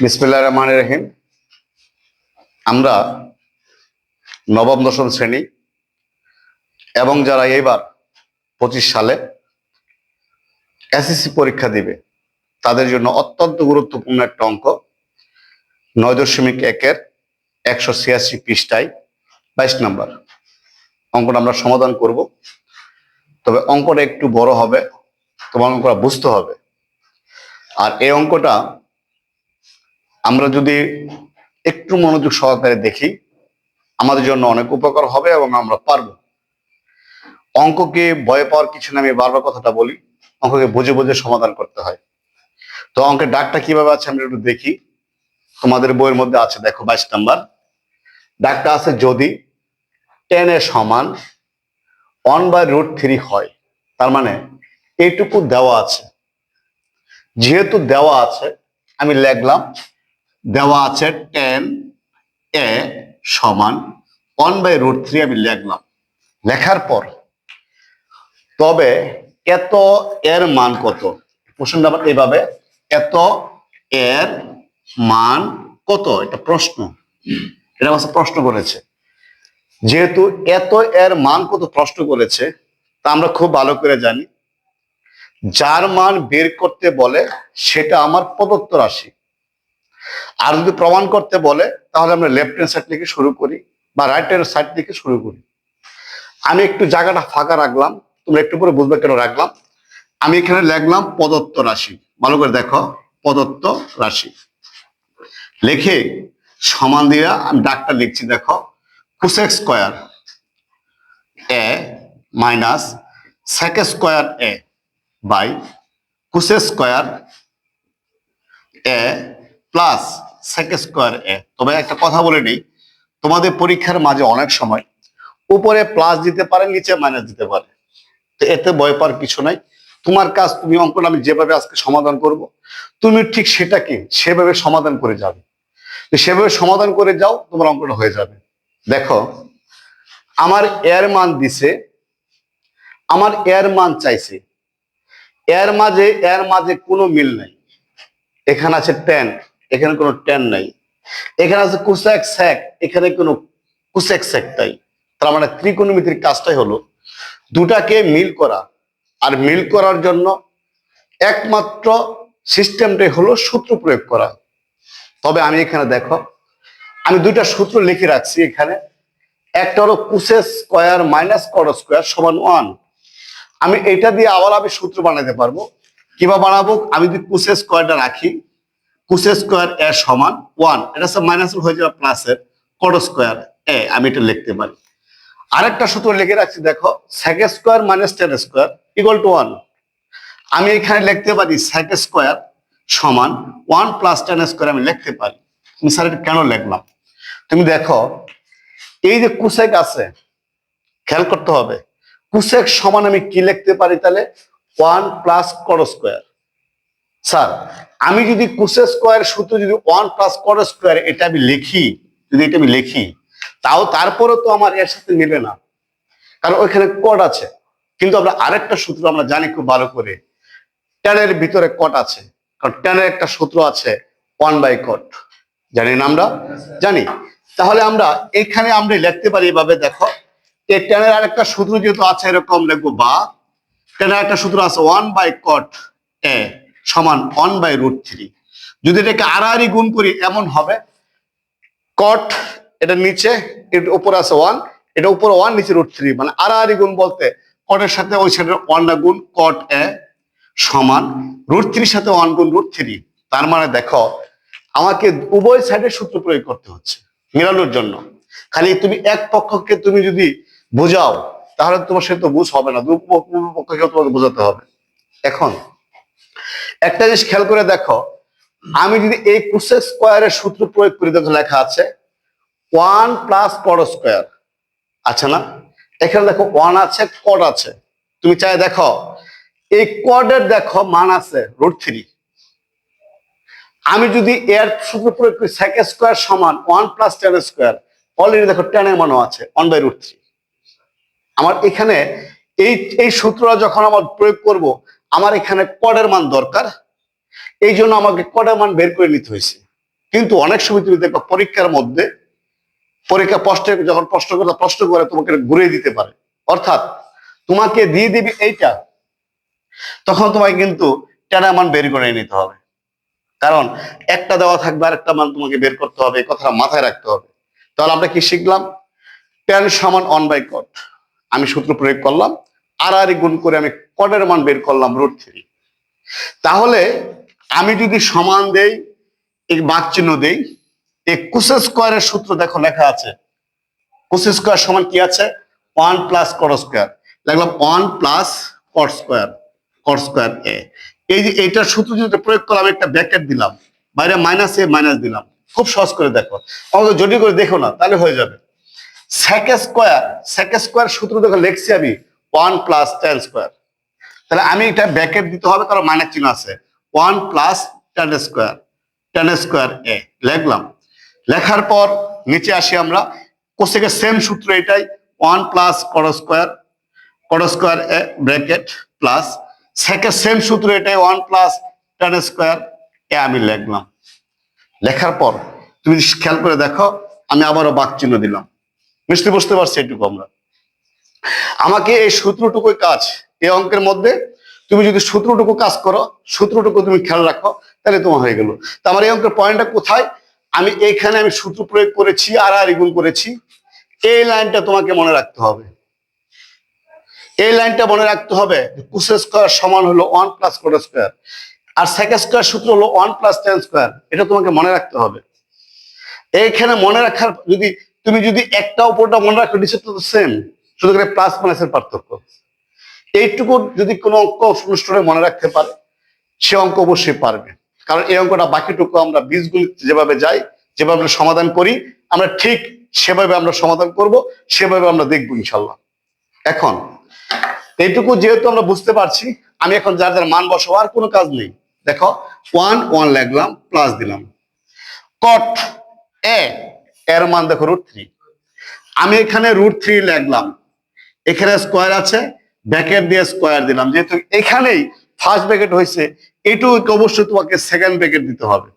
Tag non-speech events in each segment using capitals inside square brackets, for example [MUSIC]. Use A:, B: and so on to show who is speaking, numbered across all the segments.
A: বিসমিল্লাহ রহমান রহিম। আমরা নবম, দশম শ্রেণি এবং যারা এইবার পঁচিশ সালে এসএসসি পরীক্ষা দিবে, তাদের জন্য অত্যন্ত গুরুত্বপূর্ণ একটা অঙ্ক, নয় দশমিক একের একশো ছিয়াশি পৃষ্ঠায় বাইশ নাম্বার। অঙ্কটা আমরা সমাধান করব। তবে অঙ্কটা একটু বড় হবে, তোমার অঙ্কটা বুঝতে হবে। আর এই অঙ্কটা আমরা যদি একটু মনোযোগ সহকারে দেখি, আমাদের জন্য অনেক উপকার হবে এবং আমরা পারব। অঙ্ককে ভয় পাওয়ার কিছু না, আমি বারবার কথাটা বলি, অঙ্ককে বুঝে বুঝে সমাধান করতে হয়। তো অঙ্কের ডাকটা কীভাবে আছে আমরা একটু দেখি। তোমাদের বইয়ের মধ্যে আছে, দেখো, বাইশ নাম্বার। ডাকটা আছে যদি টেন এর সমান ওয়ান বাই রুট থ্রি হয়, তার মানে এইটুকু দেওয়া আছে। যেহেতু দেওয়া আছে, আমি লিখলাম দেওয়া আছে টেন এ সমান ওয়ান বাই রুট থ্রি আমি লিখলাম। লেখার পর, তবে এত এর মান কত? প্রশ্নটা আবার এভাবে, এত এর মান কত? এটা প্রশ্ন। এটা আমার প্রশ্ন করেছে। যেহেতু এত এর মান কত প্রশ্ন করেছে, তা আমরা খুব ভালো করে জানি। যার মান বের করতে বলে, সেটা আমার প্রদত্ত রাশি। আর যদি প্রমাণ করতে বলে, তাহলে আমরা লেফট হ্যান্ড সাইড থেকে শুরু করি বা রাইট হ্যান্ড সাইড থেকে শুরু করি। আমি একটু জায়গাটা ফাঁকা রাখলাম, তোমরা একটু পরে বুঝবে কেন রাখলাম। আমি এখানে লিখলাম প্রদত্ত রাশি। ভালো করে দেখো, প্রদত্ত রাশি। লিখে সমান দিয়ে আমি ডাকটা লিখছি, দেখো cosec square A minus sec square A by cosec square A plus sec square A. তবে একটা কথা বলে নিই, তোমাদের পরীক্ষার মাঝে অনেক সময় উপরে প্লাস দিতে পারে, নিচে মাইনাস দিতে পারে। তো এতে ভয় পাওয়ার কিছু নাই। তোমার কাজ, তুমি অঙ্কটা আমি যেভাবে আজকে সমাধান করব, তুমি ঠিক সেটাকে সেভাবে সমাধান করে যাবে। সেভাবে সমাধান করে যাও, তোমার অঙ্কটা হয়ে যাবে। দেখো, আমার এর মান দিছে, আমার এর মান চাইছে। এর মাঝে এর মাঝে কোনো মিল নাই। এখানে আছে টেন এখানে কোনো টেন নাই। এখানে আছে কুসেক স্যাক এখানে কোনো কুসেক স্যাক তাই তার মানে ত্রিকোণমিতির কাজটাই হলো দুটাকে মিল করা। আর মিল করার জন্য একমাত্র সিস্টেমটাই হলো সূত্র প্রয়োগ করা। তবে আমি এখানে দেখো, আমি দুইটা সূত্র লিখে রাখছি এখানে। একটা হলো cosec square minus cot square সমান ওয়ান আমি এটা দিয়ে আবার আমি সূত্র বানাতে পারব। কীভাবে বানাবো? আমি যদি কুসেস স্কোয়ারটা রাখি কুসেস স্কোয়ার এ সমান ওয়ান। এটা সব মাইনাস হয়ে যাবে প্লাসের কট স্কোয়ার এ, আমি এটা লিখতে পারি। আরেকটা সূত্র লিখে রাখছি, দেখো sec square minus tan square equal to one আমি এখানে লিখতে পারি সেক স্কোয়ার সমান ওয়ান প্লাস টেন স্কোয়ার আমি লিখতে পারি। তুমি স্যার এটা কেন লিখলাম? তুমি দেখো, এই যে কুসেক আছে, খেয়াল করতে হবে। কুসেক সমান আমি কি লিখতে পারি তাহলে? One plus cot square. Sir, আমি যদি কুসেক স্কোয়ার সূত্র যদি ওয়ান প্লাস কট স্কোয়ার এটা আমি লিখি, যদি এটা আমি লিখি, তাও তারপরে তো আমার এর সাথে মিলে না। কারণ ওইখানে কট আছে। কিন্তু আমরা আরেকটা সূত্র আমরা জানি খুব ভালো করে। টেনের ভিতরে কট আছে। কারণ টেনের একটা সূত্র আছে ওয়ান বাই কট জানি না আমরা? জানি। তাহলে আমরা এখানে আমরা লিখতে পারি এভাবে, দেখো। এই টেনের আরেকটা সূত্র যেহেতু আছে, এরকম লিখব বা। টেনের একটা সূত্র আছে ওয়ান বাই কট এ সমান ওয়ান বাই রুট থ্রি যদি এটাকে আড়াআড়ি গুণ করি, এমন হবে। কট এটা নিচে, এর উপরে আছে ওয়ান এটা উপরে ওয়ান নিচে রুট থ্রি মানে আড়াআড়ি গুণ বলতে কটের সাথে ওই সাইডের ওয়ানটা গুণ কট এ সমান। রুট থ্রির সাথে ওয়ান গুণ রুট থ্রি তার মানে দেখো, আমাকে উভয় সাইডের সূত্র প্রয়োগ করতে হচ্ছে, মেলানোর জন্য। খালি তুমি এক পক্ষকে তুমি যদি বোঝাও, তাহলে তোমার সে তো বুঝ হবে না। দু পক্ষকে তোমাকে বোঝাতে হবে। এখন একটা জিনিস খেয়াল করে দেখো, আমি যদি এই কুসেক স্কোয়ারের সূত্র প্রয়োগ করি, দেখো লেখা আছে ওয়ান প্লাস কট স্কোয়ার আছে না? এখানে দেখো ওয়ান আছে কট আছে। তুমি চাই দেখো, এই কডের দেখো মান আছে রুট থ্রি আমি যদি এর সূত্র প্রয়োগ করি সেক স্কোয়ার সমান one plus tan square already দেখো টেনের মানও আছে ওয়ান বাই রুট থ্রি আমার এখানে এই এই সূত্রটা যখন আমার প্রয়োগ করব আমার এখানে কডের মান দরকার। এই জন্য আমাকে কডের মান বের করে নিতে হয়েছে। কিন্তু অনেক সময় তুমি দেখবা পরীক্ষার মধ্যে পরীক্ষা প্রশ্ন যখন প্রশ্ন করে প্রশ্ন করে তোমাকে ঘুরিয়ে দিতে পারে। অর্থাৎ তোমাকে দিয়ে দিবি এইটা, তখন তোমাকে কিন্তু টেনা মান বের করে নিতে হবে। কারণ একটা দেওয়া থাকবে আর একটা মান তোমাকে বের করতে হবে কথাটা মাথায় রাখতে হবে। তাহলে আমরা কি শিখলাম? টেন সমান অন বাই কট আমি সূত্র প্রয়োগ করলাম। আর আর গুণ করে আমি কটের মান বের করলাম রুট থ্রি তাহলে আমি যদি সমান দেই, এই বাক চিহ্ন দেই, এই কুসে স্কোয়ারের সূত্র দেখো লেখা আছে। কুসে স্কোয়ার সমান কি আছে? ওয়ান প্লাস কট স্কোয়ার লিখলাম one plus cot square cot square A এই যে এইটার সূত্র যদি প্রয়োগ করলাম, একটা ব্র্যাকেট দিলাম, বাইরে মাইনাস এ মাইনাস দিলাম। খুব সহজ করে দেখো। আমাকে জটিল করে দেখো না, তাহলে হয়ে যাবে। সেক স্কোয়ার সেক স্কোয়ার সূত্র দেখো লিখছি আমি। One plus tan square. তাহলে আমি এটা ব্র্যাকেট দিতে হবে, কারণ মাইনাস চিহ্ন আছে। One plus tan square tan square A, লিখলাম। লেখার পর নিচে আসি আমরা, কোসেকের সেম সূত্র এটাই, one plus cot square cot square A bracket plus সেকের same সূত্র এটাই, one plus tan square A আমি লিখলাম। লেখার পর, তুমি খেয়াল করে দেখো, আমি আবারও বাক চিহ্ন দিলাম। নিশ্চয়ই বুঝতে পারছি এটুকু আমরা। আমাকে এই সূত্রটুকুই কাজ, এই অঙ্কের মধ্যে তুমি যদি সূত্রটুকু কাজ করো, সূত্রটুকু তুমি খেয়াল রাখো, তাহলে তোমার হয়ে গেল। তো আমার এই অঙ্কের পয়েন্টটা কোথায়? আমি এইখানে আমি সূত্র প্রয়োগ করেছি, আর আর গুণ করেছি। এই লাইনটা তোমাকে মনে রাখতে হবে। এই লাইনটা মনে রাখতে হবে কুসে স্কোয়ার সমান হলো ওয়ান প্লাস কোট স্কোয়ার আর সেকেন্ড স্কোয়ার সূত্র হলো ওয়ান প্লাস টেন স্কোয়ার এটা তোমাকে মনে রাখতে হবে। এইখানে মনে রাখার, যদি, তুমি যদি একটা উপরটা মনে রাখো নিচে তো সেম শুধু করে প্লাস মাইনাসের পার্থক্য। এইটুকু যদি কোনো অঙ্ক অনুষ্ঠানে মনে রাখতে পারে, সে অঙ্ক অবশ্যই পারবে। কারণ এই অঙ্কটা বাকিটুকু আমরা বীজগুলি যেভাবে যাই, যেভাবে আমরা সমাধান করি, আমরা ঠিক সেভাবে আমরা সমাধান করব, সেভাবে আমরা দেখব ইনশাল্লাহ এখন, এইটুকু যেহেতু আমরা বুঝতে পারছি, আমি এখন যার যার মান বসাবো, আর কোনো কাজ নেই। দেখো ওয়ান ওয়ান লাগলাম প্লাস দিলাম। কট এ এর মান দেখো রুট থ্রি আমি এখানে রুট থ্রি লাগলাম। এখানে স্কোয়ার আছে ব্যাকেট দিয়ে স্কোয়ার দিলাম। যেহেতু এখানেই ফার্স্ট ব্যাকেট হয়েছে এটুকু অবশ্যই তোমাকে সেকেন্ড ব্যাকেট দিতে হবে।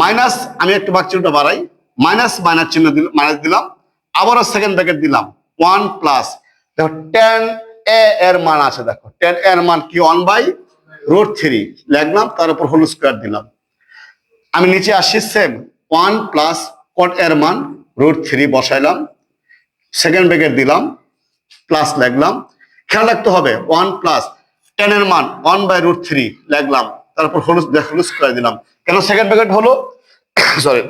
A: মাইনাস আমি একটু বাক চিহ্নটা বাড়াই। মাইনাস মাইনাস চিহ্ন দিলাম মাইনাস দিলাম। আবারও সেকেন্ড ব্যাকেট দিলাম। ওয়ান প্লাস দেখো টেন এ এর মান আছে, দেখো। টেন এর মান কি? ওয়ান বাই রুট থ্রি লিখলাম তার উপর হোল স্কোয়ার দিলাম। আমি নিচে আসি সেম ওয়ান প্লাস কট এর মান রুট থ্রি বসাইলাম। সেকেন্ড ব্যাকেট দিলাম প্লাস লাগলাম। খেয়াল রাখতে হবে ওয়ান প্লাস টেন এর মান ওয়ান বাই রুট থ্রি লিখলাম তারপর হোল হোল স্কোয়ার দিলাম। কেন সেকেন্ড ব্যাকেট হলো? [COUGHS] সরি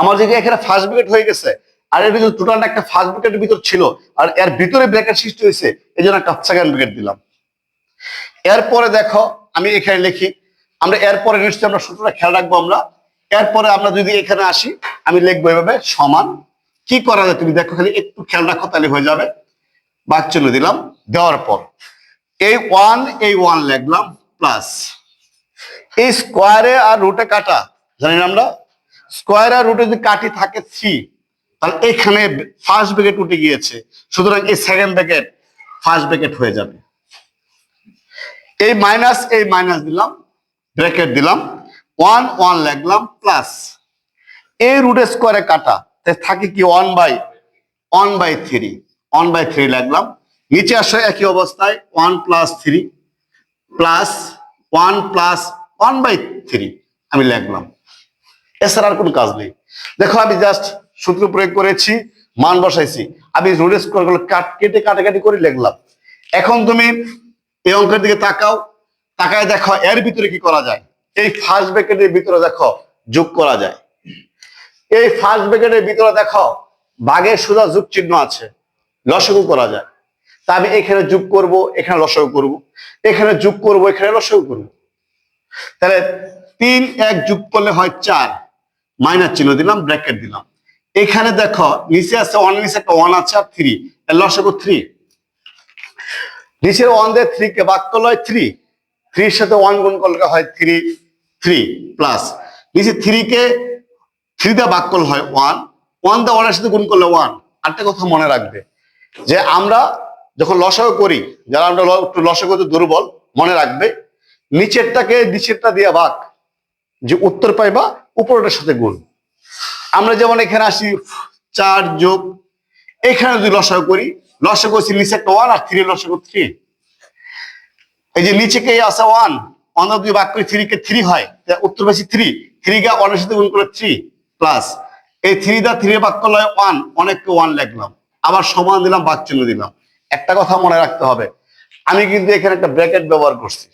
A: আমার যদি এখানে ফার্স্ট ব্র্যাকেট হয়ে গেছে, আর এর ভিতরে টোটাল একটা ফার্স্ট ব্র্যাকেটের ভিতর ছিল, আর এর ভিতরে ব্র্যাকেট সৃষ্টি হয়েছে এই জন্য একটা সেকেন্ড ব্র্যাকেট দিলাম। এরপরে দেখো, আমি এখানে লিখি, আমরা এরপরে নিশ্চয়ই আমরা সূত্রটা খেয়াল রাখব আমরা। এরপরে আমরা যদি এখানে আসি, আমি লিখব এভাবে সমান কি করা যায় তুমি দেখো খালি একটু খেয়াল রাখো, তাহলে হয়ে যাবে। বাক দিলাম, দেওয়ার পর। এই ওয়ান এই ওয়ান লিখলাম প্লাস এই স্কোয়ারে আর রুটে কাটা, জানি না আমরা? স্কোয়ার আর রুটে যদি কাটি থাকে থ্রি তাহলে এখানে ফার্স্ট ব্র্যাকেট উঠে গিয়েছে। সুতরাং এই সেকেন্ড ব্র্যাকেট ফার্স্ট ব্র্যাকেট হয়ে যাবে। এই মাইনাস এই মাইনাস দিলাম ব্র্যাকেট দিলাম ওয়ান ওয়ান লিখলাম প্লাস এই রুটে স্কোয়ারে কাটা থাকে কি one by one by three one by three লিখলাম। নিচে আসে একই অবস্থায় one plus three plus one plus one by three আমি লিখলাম। এছাড়া আর কোনো কাজ নেই। দেখো আমি জাস্ট সূত্র প্রয়োগ করেছি, মান বসাইছি। আমি রোড স্কোয়ারগুলো কাট, কেটে কাটাকাটি করে লিখলাম। এখন তুমি এই অঙ্কের দিকে তাকাও। তাকায় দেখো এর ভিতরে কি করা যায়? এই ফার্স্ট ব্র্যাকেটের ভিতরে দেখো যোগ করা যায়। এই ফার্স্ট ব্র্যাকেটের ভিতরে দেখো, বাঘের সোজা যোগ চিহ্ন আছে, লসগু করা যায়। তা আমি এখানে যোগ করব, এখানে লসগু করব, এখানে যোগ করব, এখানে লসগু করব। তাহলে তিন এক যোগ করলে হয় চার মাইনাস চিহ্ন দিলাম ব্র্যাকেট দিলাম। এখানে দেখো, নিচে আছে ওয়ান নিচে একটা ওয়ান আছে আর থ্রি লসগু থ্রি নিচের ওয়ান দিয়ে থ্রি কে বাক করলে হয় থ্রি থ্রির সাথে ওয়ান গুণ করলে হয় থ্রি থ্রি প্লাস নিচে থ্রি কে থ্রি বাক করলে হয় ওয়ান ওয়ান দিয়ে ওয়ানের সাথে গুণ করলে ওয়ান আরেকটা কথা মনে রাখবে, যে আমরা যখন লসাগু করি, যারা আমরা একটু করতে দুর্বল, মনে রাখবে, নিচেরটাকে নিচেরটা দিয়ে ভাগ, যে উত্তর পাইবা উপরটার সাথে গুণ। আমরা যেমন এখানে আসি, চার যোগ, এখানে যদি লসাগু করি, লসাগু করছি নিচে একটা ওয়ান আর থ্রি লসাগু থ্রি এই যে নিচে কে আসা ওয়ান ওয়ান যদি বাক করে থ্রি কে থ্রি হয় উত্তর পাচ্ছি থ্রি থ্রি গা ওয়ানের সাথে গুণ করে থ্রি প্লাস এই থ্রি দা থ্রি বাক করলে ওয়ান অনেককে ওয়ান লিখলাম। আবার সমান দিলাম, বাক চিহ্ন দিলাম। একটা কথা মনে রাখতে হবে, আমি কিন্তু এখানে একটা ব্র্যাকেট ব্যবহার করছি।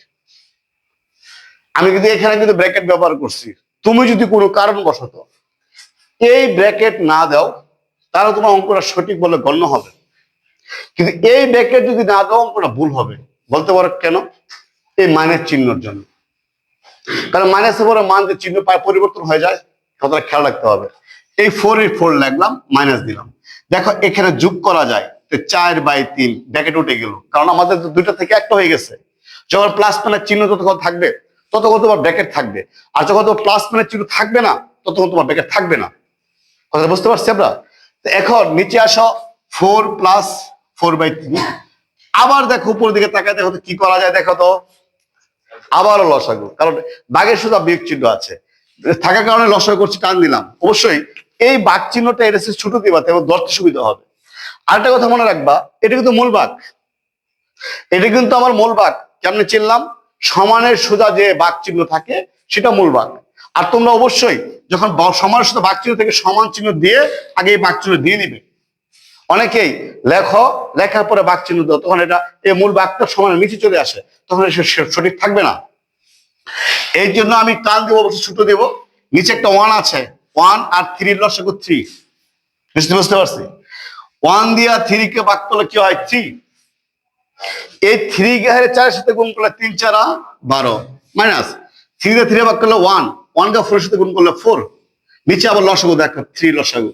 A: আমি কিন্তু এখানে কিন্তু ব্র্যাকেট ব্যবহার করছি। তুমি যদি কোনো কারণ বসত এই ব্র্যাকেট না দাও, তাহলে তোমার অঙ্কটা সঠিক বলে গণ্য হবে। কিন্তু এই ব্র্যাকেট যদি না দাও, অঙ্কটা ভুল হবে। বলতে পারো কেন? এই মাইনাস চিহ্নর জন্য। কারণ মাইনাসের পরে মান যে চিহ্ন পরিবর্তন হয়ে যায় কথাটা খেয়াল রাখতে হবে। এই ফোর এর ফোর লাগলাম মাইনাস দিলাম। দেখো, এখানে যোগ করা যায়, তো চার বাই তিন ব্র্যাকেট উঠে গেল। কারণ আমাদের তো দুইটা থেকে একটা হয়ে গেছে। যখন প্লাস মানের চিহ্ন যতক্ষণ থাকবে, ততক্ষণ তোমার ব্র্যাকেট থাকবে। আর যখন তোমার প্লাস মানের চিহ্ন থাকবে না, ততক্ষণ তোমার ব্র্যাকেট থাকবে না। কথা বুঝতে পারছি আমরা? এখন নিচে আসো ফোর প্লাস ফোর বাই তিন আবার দেখো উপর দিকে তাকায় দেখো কি করা যায় দেখো তো। আবারও লস লসাগু। কারণ বাঘের শুধু বিয়োগ চিহ্ন আছে। থাকার কারণে লসাগু করছি, টান দিলাম। অবশ্যই এই বাঘ চিহ্নটা এটা ছোট দিবাতে এবং ধরতে সুবিধা হবে। আরেকটা কথা মনে রাখবা, এটা কিন্তু মূল বাঘ। এটা কিন্তু আমার মূল বাঘ। কেমনে চিনলাম? সমানের সোজা যে বাঘ চিহ্ন থাকে, সেটা মূল বাঘ। আর তোমরা অবশ্যই যখন সমানের সাথে বাঘ চিহ্ন থেকে সমান চিহ্ন দিয়ে আগে এই বাঘ চিহ্ন দিয়ে নিবে। অনেকেই লেখো, লেখার পরে বাঘ চিহ্ন দাও, তখন এটা এই মূল বাঘটা সমানের নিচে চলে আসে, তখন সঠিক থাকবে না। এই জন্য আমি টান দেবো ছোট দেবো। নিচে একটা ওয়ান আছে। ওয়ান আর থ্রির লসাগু থ্রি বুঝতে বুঝতে পারছি? ওয়ান দিয়া থ্রি কে বাক করলে কি হয়? থ্রি এই থ্রি কে হারে চারের সাথে গুণ করলে তিন, চারা বারো। মাইনাস থ্রি দিয়ে থ্রি বাক করলে ওয়ান ওয়ান কে ফোরের সাথে গুণ করলে ফোর নিচে আবার লসাগু দেখো থ্রি লসাগু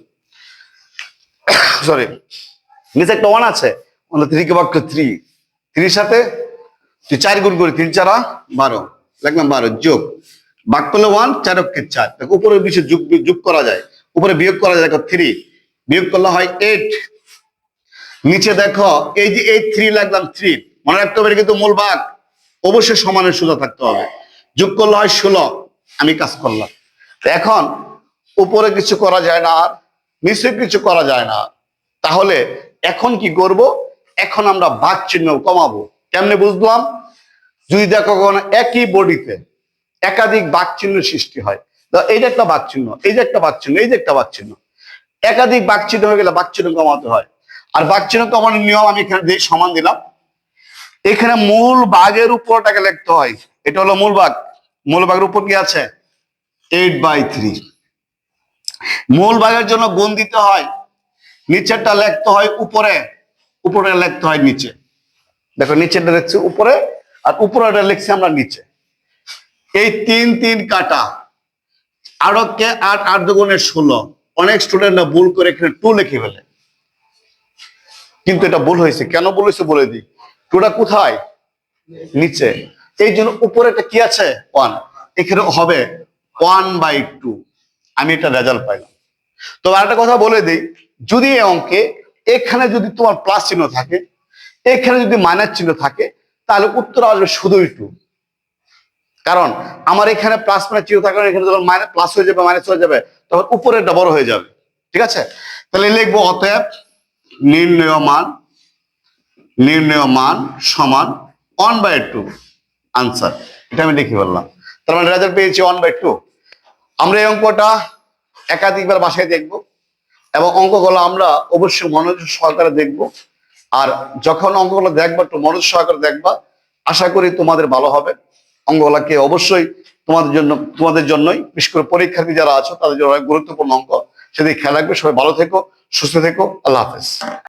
A: সরি নিচে একটা ওয়ান আছে। থ্রি কে বাক করলে থ্রি থ্রির সাথে তুই চার গুণ করি, তিন, চারা বারো। লিখলাম বারো যোগ। বাক করলে ওয়ান চার অক্ষের চার। দেখো উপরে নিচে যোগ যোগ করা যায়। উপরে বিয়োগ করা যায়, দেখো থ্রি বিয়োগ করলে হয় এইট নিচে দেখো, এই যে এই থ্রি লাগলাম থ্রি মনে রাখতে হবে কিন্তু মূল ভাগ অবশ্যই সমানের সোজা থাকতে হবে। যোগ করলে হয় ষোলো। আমি কাজ করলাম। এখন, উপরে কিছু করা যায় না আর, নিচে কিছু করা যায় না। তাহলে, এখন কি করব? এখন আমরা ভাগ চিহ্ন কমাবো। কেমনে বুঝলাম? যদি দেখো কখনো একই বডিতে একাধিক বাক চিহ্ন সৃষ্টি হয় এই যে একটা বাক চিহ্ন এই যে একটা বাক চিহ্ন এই যে একটা বাক চিহ্ন একাধিক বাক চিহ্ন হয়ে গেলে বাক চিহ্ন কমাতে হয়। আর বাক চিহ্ন কমানোর নিয়ম আমি এখানে দিয়ে সমান দিলাম। এখানে মূল বাঘের উপরটাকে লিখতে হয়। এটা হলো মূল বাঘ মূল বাঘের উপর কি আছে? এইট বাই থ্রি মূল বাঘের জন্য গুণ দিতে হয়। নিচেরটা লিখতে হয় উপরে। উপরে লিখতে হয় নিচে। দেখো নিচেরটা লিখছি উপরে আর উপরেটা লিখছি আমরা নিচে। এই তিন তিন কাটা আরও কে আট আট দুগুণে ষোলো। অনেক স্টুডেন্টরা ভুল করে এখানে টু লিখে ফেলে। কিন্তু এটা ভুল হয়েছে। কেন ভুল হয়েছে বলে দিই। টুটা কোথায়? নিচে। এই জন্য উপরে একটা কি আছে? ওয়ান এখানে হবে ওয়ান বাই টু আমি এটা রেজাল্ট পাইলাম। তো আরেকটা কথা বলে দিই। যদি এই অঙ্কে এখানে যদি তোমার প্লাস চিহ্ন থাকে, এখানে যদি মাইনাস চিহ্ন থাকে তাহলে উত্তর আসবে শুধুই টু কারণ আমার এখানে প্লাস মাইনাস চিহ্ন থাকার এখানে যখন মাইনাস প্লাস হয়ে যাবে মাইনাস হয়ে যাবে, তখন উপরেরটা বড় হয়ে যাবে। ঠিক আছে? তাহলে লিখব অতএব নির্ণয় মান নির্ণয় মান সমান ওয়ান বাই টু আনসার এটা আমি লিখে বললাম তার মানে রেজাল্ট পেয়েছি ওয়ান বাই টু আমরা এই অঙ্কটা একাধিকবার বাসায় দেখব এবং অঙ্কগুলো আমরা অবশ্যই মনোযোগ সহকারে দেখব। আর যখন অঙ্গগুলো দেখবা, একটু মনোজ সহকারে দেখবা, আশা করি তোমাদের ভালো হবে। অঙ্গগুলাকে অবশ্যই তোমাদের জন্য, তোমাদের জন্যই, বিশেষ করে পরীক্ষার্থী যারা আছো, তাদের জন্য অনেক গুরুত্বপূর্ণ অঙ্ক সেদিকে খেয়াল রাখবে। সবাই ভালো থেকো, সুস্থ থেকো। আল্লাহ হাফেজ।